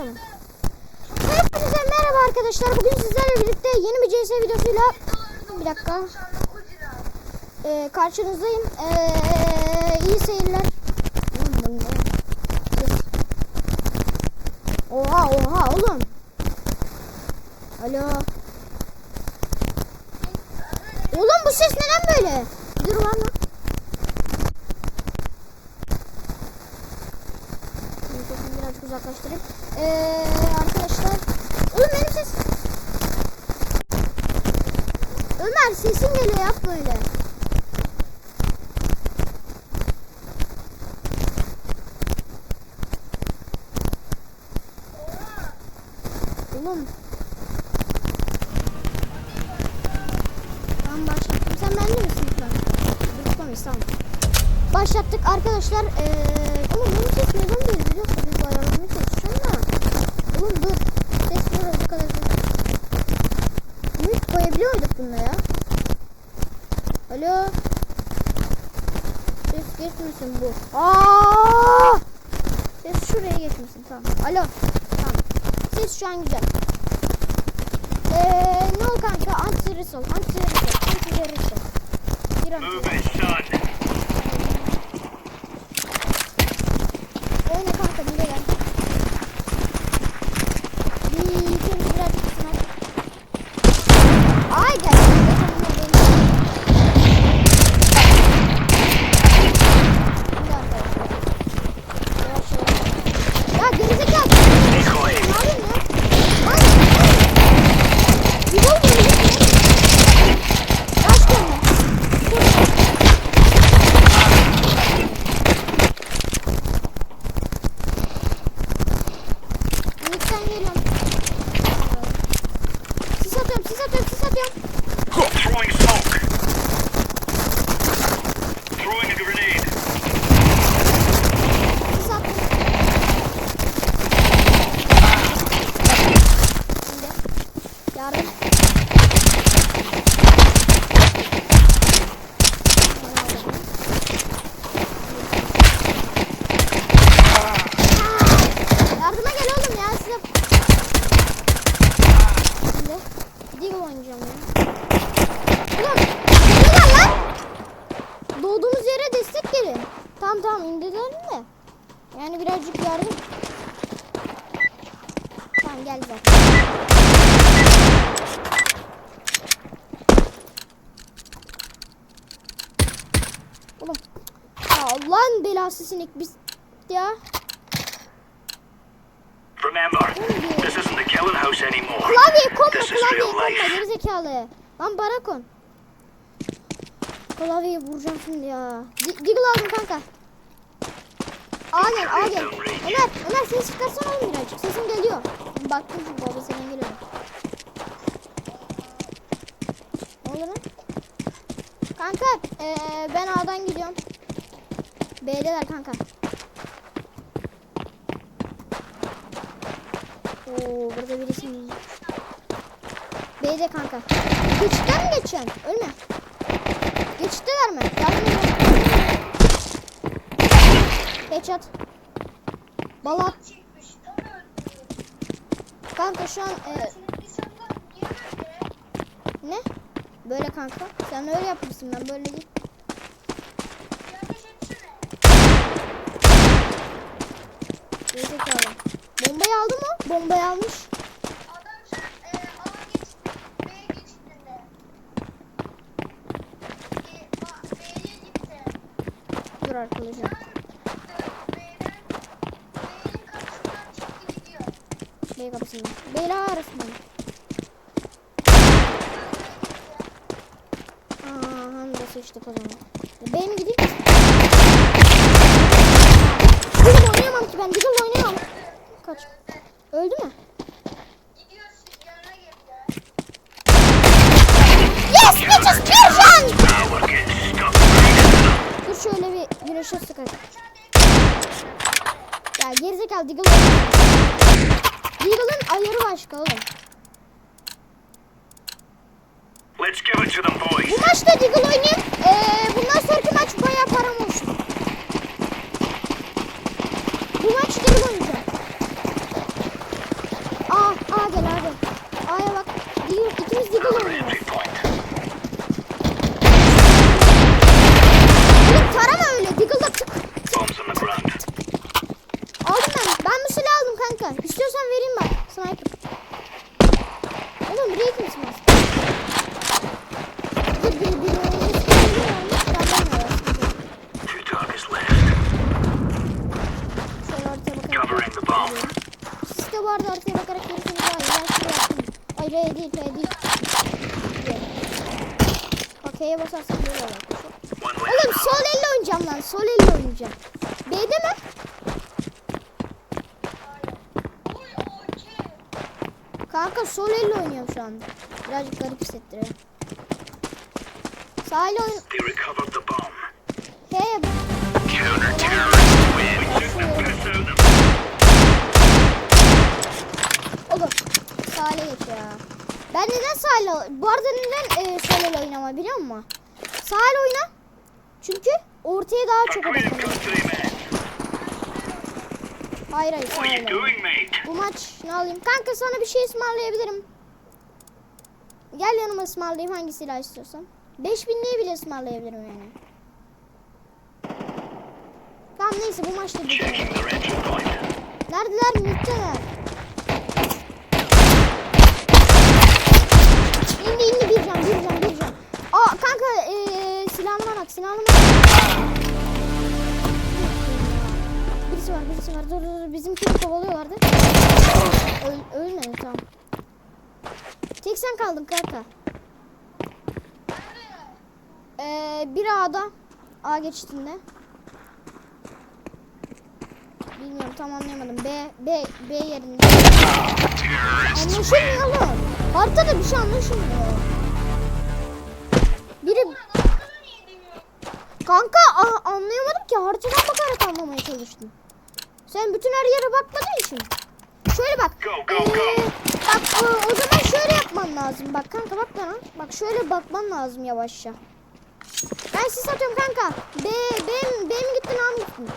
tamam. Hepinize merhaba arkadaşlar. Bugün sizlerle birlikte yeni bir CS videosuyla bir dakika. Ee, karşınızdayım. Ee, iyi seyirler. Oha oha oğlum. Alo. Oğlum bu ses neden böyle? Dur var mı? Mikrofonu birazcık uzaklaştırayım. Ee, arkadaşlar. Oğlum benim ses. Ömer sesin geliyor yapma öyle. Oğlum. Tamam başlattım. Sen bende misin lütfen? Lütfen tamam. Başlattık arkadaşlar. Ee, oğlum benim ses neden böyle biliyor musun? Bir ayarlamaya çalışıyorum da. Oğlum dur. Ses böyle bu kadar. Müzik koyabiliyor muyduk bunda ya? Alo. Ses geçmesin bu. Aa! Ses şuraya geçmesin tamam. Alo. Tamam. Ses şu an güzel. Eee ne ol kanka? Antivirüs ol. Antivirüs ol. Antivirüs ol. Move. Oyna kanka bir de gel. Bir kere birazcık sınav. Ay gel. Şimdi arkadaşlar. Yavaş yavaş. Ya gerizekalı. Decoy. Ne yapıyorsun ya? Ay, ay. Bir gol mü yedin ya? Kaç tane? Lütfen geliyorum. Sis atıyorum, sis atıyorum, sis atıyorum. Throwing smoke. Throwing a grenade. Sis attım. Şimdi. Yardım. Yardıma gel oğlum ya size. Şimdi. Deagle oynayacağım ya. Oğlum. Geliyorlar lan. Doğduğumuz yere destek gelin. Tamam tamam indiler de. Yani birazcık yardım. Tamam gel zaten. Oğlum. Ya Allah'ın belası sinek biz ya. Remember, this isn't the killing house anymore. Klavye konma klavye konma gerizekalı. Lan bana kon. Klavyeyi vuracağım şimdi ya. Di- Deagle aldım kanka. Aa gel aa gel. Ömer Ömer ses çıkarsana oğlum birazcık. Sesin geliyor. Baktım çünkü baba senin geliyor. Ne oluyor lan? Kanka eee, ben A'dan gidiyorum. B'deler kanka. Oo burada birisi? B'de kanka. Geçitten mi geçeceksin? Ölme. Geçitteler mi? Yardım. Headshot. Balat. Kanka şu an e, ne? Böyle kanka. Sen öyle yapmışsın ben böyle değil. Gerizekalı. Bombayı aldı mı? Bombayı almış. Dur arkadaşım. Bey kapısında. Beyler arasında. Aa, sıçtık o zaman. Benim gideyim. Diggle oynayamam ki ben. Diggle oynayamam. Kaç. Öldü mü? Yes! Bitches! Stuck. Dur şöyle bir güneşe sıkalım. Ya gerizekalı oynayamam. Deagle'ın ayarı başka oğlum. Let's give it to them, boys. Bu maçta Deagle oynayayım. Ee, bundan sonraki maç bayağı param olsun. Bu maç Deagle oynayacağım. vardı haritaya bakarak görürseniz daha iyi. Ben şuraya yaptım. Ay R değil R değil. Okey'e basarsan böyle olur. One left. Oğlum sol elle oynayacağım lan. Sol elle oynayacağım. B'de mi? Kanka sol elle oynuyorum şu anda. Birazcık garip hissettiriyor. Sağ elle oyun... They recovered the bomb. He Counter-terrorists win. We took the piss out of them. Oğlum sağ ele geç ya. Ben neden sağ elle... Bu arada neden e, sol elle oynama biliyor musun? Sağ elle oyna. Çünkü ortaya daha çok odaklanıyor. Hayır hayır sağ elle. Bu maç ne alayım? Kanka sana bir şey ısmarlayabilirim. Gel yanıma ısmarlayayım hangi silah istiyorsan. 5000'liği bile ısmarlayabilirim yani. Tamam neyse bu maçta point. Neredeler? Mitteler. İndi indi bir can bir can bir can. Aa kanka ee, silahıma bak silahıma bak. Birisi var birisi var dur dur dur bizimkini kovalıyorlardı. Öl, ölmedi tamam. Tek sen kaldın kanka. Ee, bir A'da A geçtiğinde. Bilmiyorum tam anlayamadım. B B B yerinde. Anlaşılmıyor oğlum. Haritada bir şey anlaşılmıyor. Biri Kanka a- anlayamadım ki haritadan bakarak anlamaya çalıştım. Sen bütün her yere bakmadığın için. Şöyle bak. Go, go, go. Ee, bak o, o zaman şöyle yapman lazım. Bak kanka bak bana. Bak şöyle bakman lazım yavaşça. Ben sis atıyorum kanka. B, benim, benim gittin A mı gittin?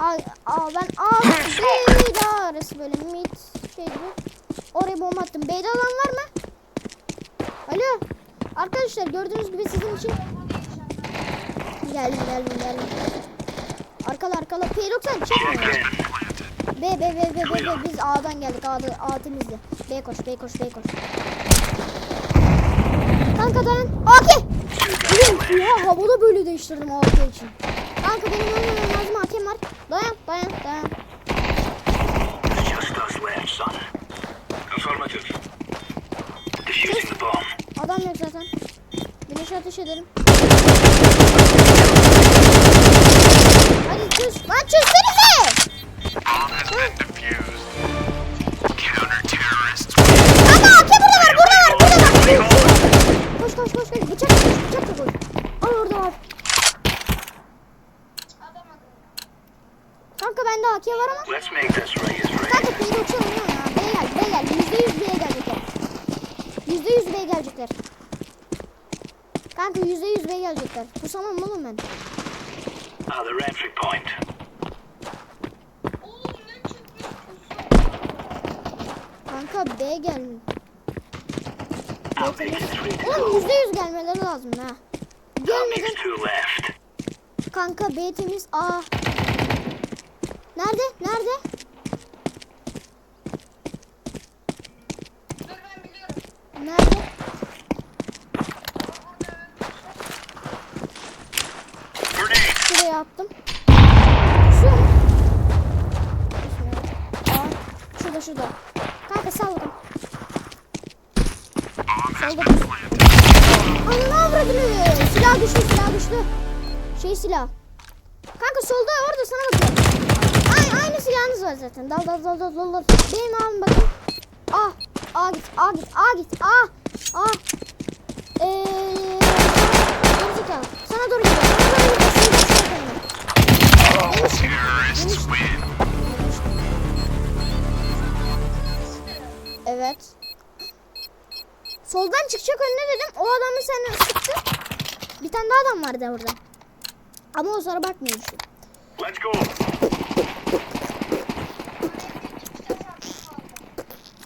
A, A, ben A, B, D arası böyle mid şey gibi. Oraya bomba attım. B'de alan var mı? Alo. Arkadaşlar gördüğünüz gibi sizin için geldim geldim geldim. Arkala arkala. P90 çekmiyor. Check in. B B B B B B biz A'dan geldik. A'da A temizdi. B koş B koş B koş. Kanka dayan. AK. Oğlum ya havada böyle değiştirdim AK için. Kanka benim ölmemem lazım AK'm var. Dayan dayan dayan. Adam yok zaten. Güneşe ateş ederim. Hadi çöz. Lan çözsenize. Kanka AK burada var burada var burada var. Koş koş koş koş. Bıçak koş bıçak da koş. Al orada var. Kanka bende AK var ama. Kanka P'de uçuyorum ya. B'ye gel B'ye gel. Yüzde yüz B'ye gelecekler. Yüzde yüz B'ye gelecekler. Kanka yüzde yüz B'ye gelecekler. Pusamam oğlum ben. Ah, the entry point. Kanka B gel. I'll make it three to Oğlum yüzde yüz gelmeleri lazım ha. Gelmeden kanka B temiz A. Nerede? Nerede? Nerede? Attım. Şu. Aa, şurada şurada. Kanka sal bakalım. Solda. Ananı avradını. Silah güçlü silah güçlü. Şey silah. Kanka solda orada sana bakıyor. Ay, aynı silahınız var zaten. Dal dal dal dal dal. Benim abim bakın. A. A git A git A git A. A. Eee. Sana doğru gidiyor. Terrorists win. Evet. Soldan çıkacak önüne dedim. O adamı sen sıktı. Bir tane daha adam vardı orada. Ama o sonra bakmıyormuşum. Let's go.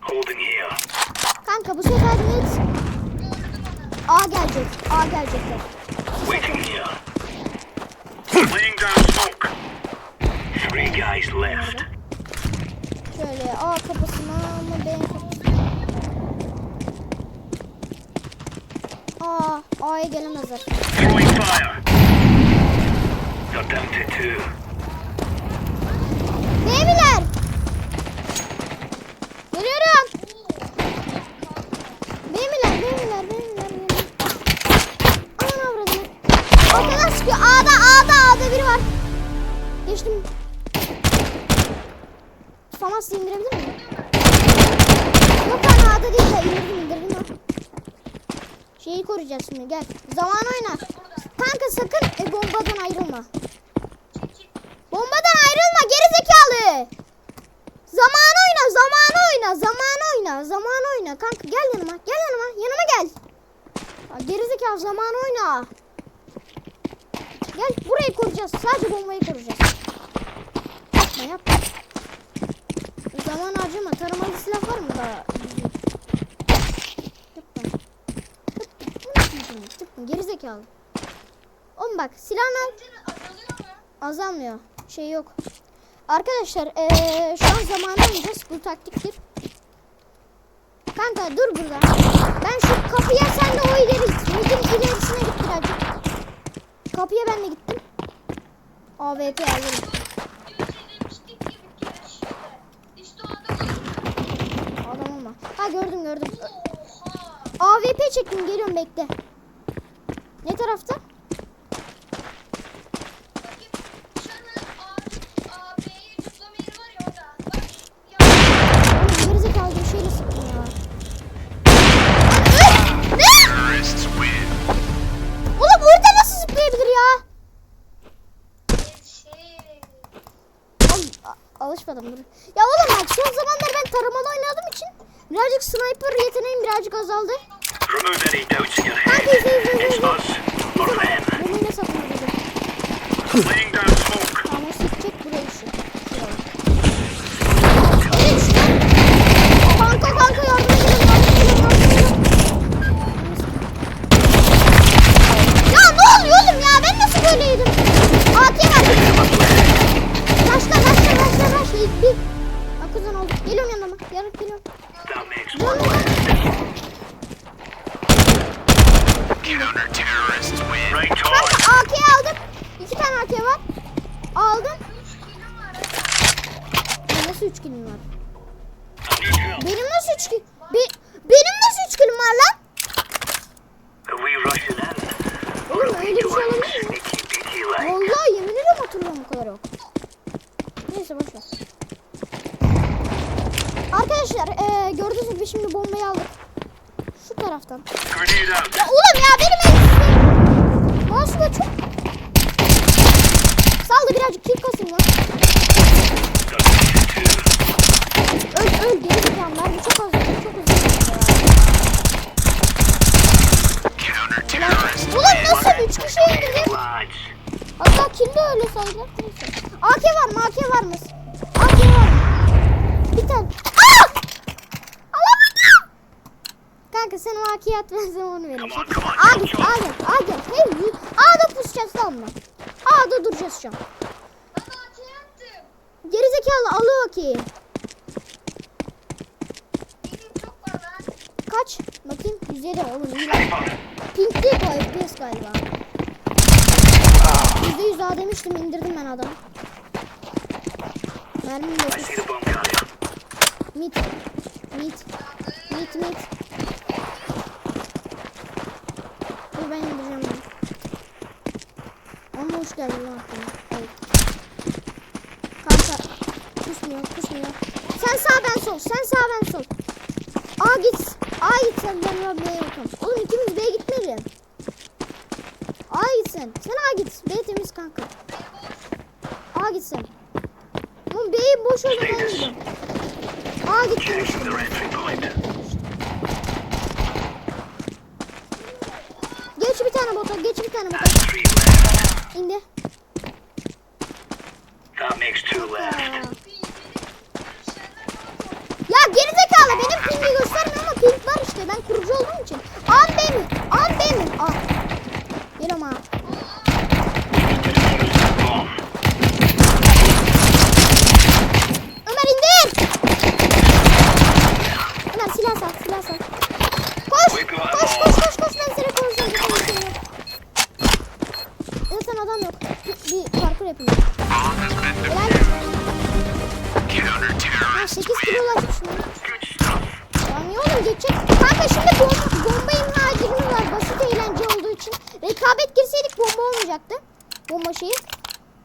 Holding here. Kanka bu sefer net A gelecek. A gelecekler. Waiting here. Guys left. Şöyle A kapısına mı B kapısına? A A'ya gelemezler. Throwing fire. Got down to two. Neymiler? Şeyi koruyacağız şimdi gel. Zaman oyna. Kanka sakın e, bombadan ayrılma. Bombadan ayrılma geri zekalı. Zaman oyna, zaman oyna, zaman oyna, zaman oyna. Kanka gel yanıma, gel yanıma, yanıma gel. Ya Gerizekalı zaman oyna. Gel burayı koruyacağız. Sadece bombayı koruyacağız. Yapma yapma. Zaman harcama. Taramalı silah var mı daha? Yapma. Yapma. Gerizekalı. Oğlum bak silahın al. Azalmıyor. Şey yok. Arkadaşlar eee, şu an zamanı oynayacağız. Bu taktiktir. Kanka dur burada. Ben şu kapıya sen de o ileri git. Midin ilerisine git birazcık. Kapıya ben de gittim. AWP alırım. Adam olma. Ha gördüm gördüm. AWP çektim geliyorum bekle. Ne tarafta? Alışmadım dur. Ya oğlum bak son zamanlar ben taramalı oynadığım için birazcık sniper yeteneğim birazcık azaldı. Gibi şimdi bombayı aldık. Şu taraftan. Ya oğlum ya benim elimde. Mouse'u da çok. Saldı birazcık kill kasayım lan. Öl öl geri zekalılar. Bu çok az. Çok terrorists Oğlum nasıl üç kişi indirdim? Hatta kill de öyle sayılır. Neyse. AK var mı? AK var mı? AK var. Bir tane. Aa! Alamadım. Kanka sen o ben sana onu vereyim. Come on, come on, A come git, on. A gel, A gel. Hey, y- A'da pusacağız tamam mı? A'da duracağız şu an. Gerizekalı al o AK'yi. Kaç? Bakayım 107 oğlum iyi lan. Pink değil bu FPS galiba. %100 daha demiştim indirdim ben adamı. Mermim I 9. see the bomb carrier. Mit. Mit. Mit mit. Dur ben indireceğim bunu. Ama hoş geldin aklıma. Evet. Kanka. Kusmuyor kusmuyor. Sen sağ ben sol. Sen sağ ben sol. A git. A git sen ben B'ye bakalım. Oğlum ikimiz B'ye gitmeyelim. A gitsin. Sen A git. B temiz kanka. A gitsin. Oğlum B'yi boş ver ben gidiyorum. A git demiştim. Geç bir tane bota, geç bir tane bota. İndi. That makes two left. Ya gerizekalı benim pingi göstermiyor ama ping var işte. Ben kurucu olduğum için. An B mi? An B mi? A. Geliyorum adam yok. Bir parkur yapayım. Helal. Ha 8 kilo ulaşmışım. Lan ne oğlum geçecek. Kanka şimdi bomba, bomba imha girmiyor var. Basit eğlence olduğu için. Rekabet girseydik bomba olmayacaktı. Bomba şeyi.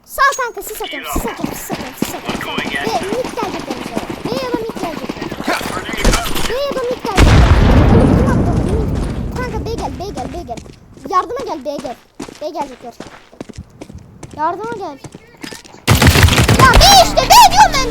Sağ kanka siz atıyorum siz atıyorum siz atıyorum siz atıyorum. Ve mid gelecek bize. Ve ya da mid gelecek. Ve ya da mid gelecek. Kanka B gel B gel B gel. Yardıma gel B gel. B gelecekler. Yardıma gel. Ya B işte B diyorum ben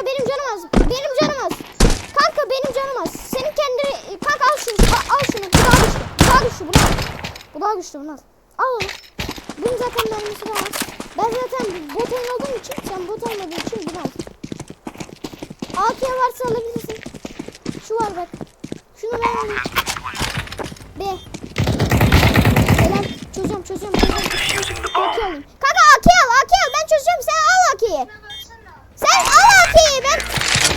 Kanka benim canım az. Benim canım az. Kanka benim canım az. Senin kendi... Kanka al şunu. Al, al şunu. Bu daha güçlü. Bu daha güçlü. Bunu. Bu daha güçlü. Bunu al. Al onu. Bunun zaten mermisi de var. Ben zaten bot oynadığım için, sen bot olmadığın için bunu al. AK varsa alabilirsin. Şu var bak. Şunu ben alayım. B. Helal. Çözüyorum, çözüyorum, çözüyorum. AK alayım. Kanka AK al, AK al. Ben çözeceğim. Sen al AK'yi. Sen al AK'yi. Ben...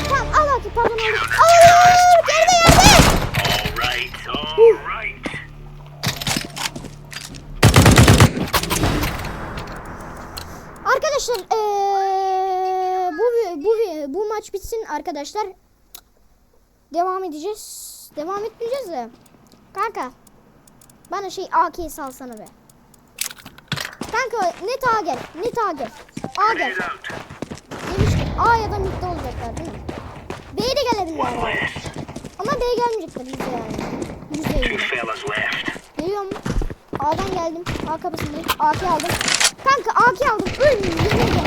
Tamam al AK. Pardon aldım. Al. Geride yerde. All right, all right. Arkadaşlar eee, bu bu bu maç bitsin arkadaşlar. Devam edeceğiz. Devam etmeyeceğiz de. Kanka bana şey AK salsana be. Kanka net A gel. Net A gel. A gel. A ya da midde olacaklar değil mi? B'ye de gelebilirler. yani. Ama B gelmeyecekler bize yani. Left. Geliyorum. A'dan geldim. A kapısındayım. AK aldım. Kanka AK aldım. Ölmeyeyim.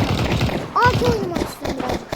AK oynamak istiyorum birazcık.